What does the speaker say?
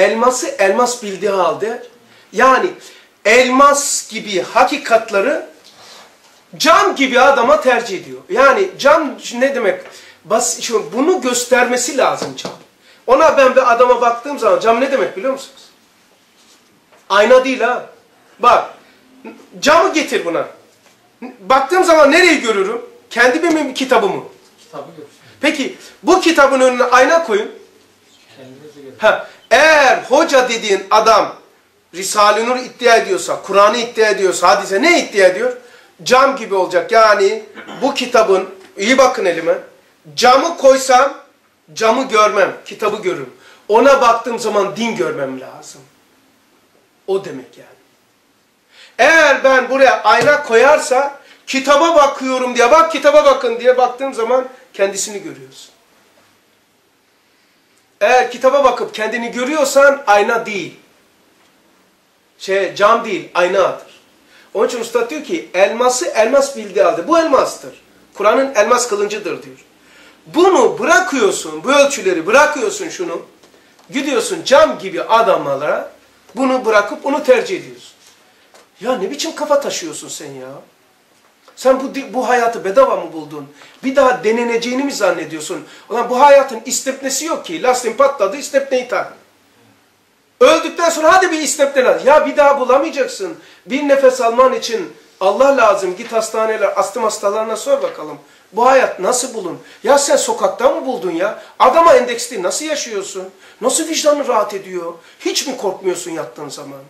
elması elmas bildiği halde yani elmas gibi hakikatları cam gibi adama tercih ediyor. Yani cam ne demek? Bas, şu, bunu göstermesi lazım cam. Ona ben bir adama baktığım zaman cam ne demek biliyor musunuz? Ayna değil ha. Bak camı getir buna. Baktığım zaman nereyi görürüm? Kendimi mi kitabımı? Kitabı görürsün. Peki bu kitabın önüne ayna koyun. Ha, eğer hoca dediğin adam Risale-i Nur iddia ediyorsa, Kur'an'ı iddia ediyorsa, hadise ne iddia ediyor? Cam gibi olacak. Yani bu kitabın, iyi bakın elime, camı koysam camı görmem, kitabı görürüm. Ona baktığım zaman din görmem lazım. O demek yani. Eğer ben buraya ayna koyarsa kitaba bakıyorum diye, bak kitaba bakın diye baktığım zaman kendisini görüyorsun. Eğer kitaba bakıp kendini görüyorsan ayna değil. Şey, cam değil, aynadır. Onun için usta diyor ki elması elmas bildiği halde. Bu elmastır. Kur'an'ın elmas kılıncıdır diyor. Bunu bırakıyorsun, bu ölçüleri bırakıyorsun şunu. Gidiyorsun cam gibi adamlara bunu bırakıp onu tercih ediyorsun. Ya ne biçim kafa taşıyorsun sen ya? Sen bu, bu hayatı bedava mı buldun? Bir daha deneneceğini mi zannediyorsun? Ulan bu hayatın istepnesi yok ki. Lastin patladı, istepneyi tak. Öldükten sonra hadi bir istepne lazım. Ya bir daha bulamayacaksın. Bir nefes alman için Allah lazım. Git hastaneler, astım hastalarına sor bakalım. Bu hayat nasıl bulun? Ya sen sokakta mı buldun ya? Adama endeksli nasıl yaşıyorsun? Nasıl vicdanın rahat ediyor? Hiç mi korkmuyorsun yattığın zaman?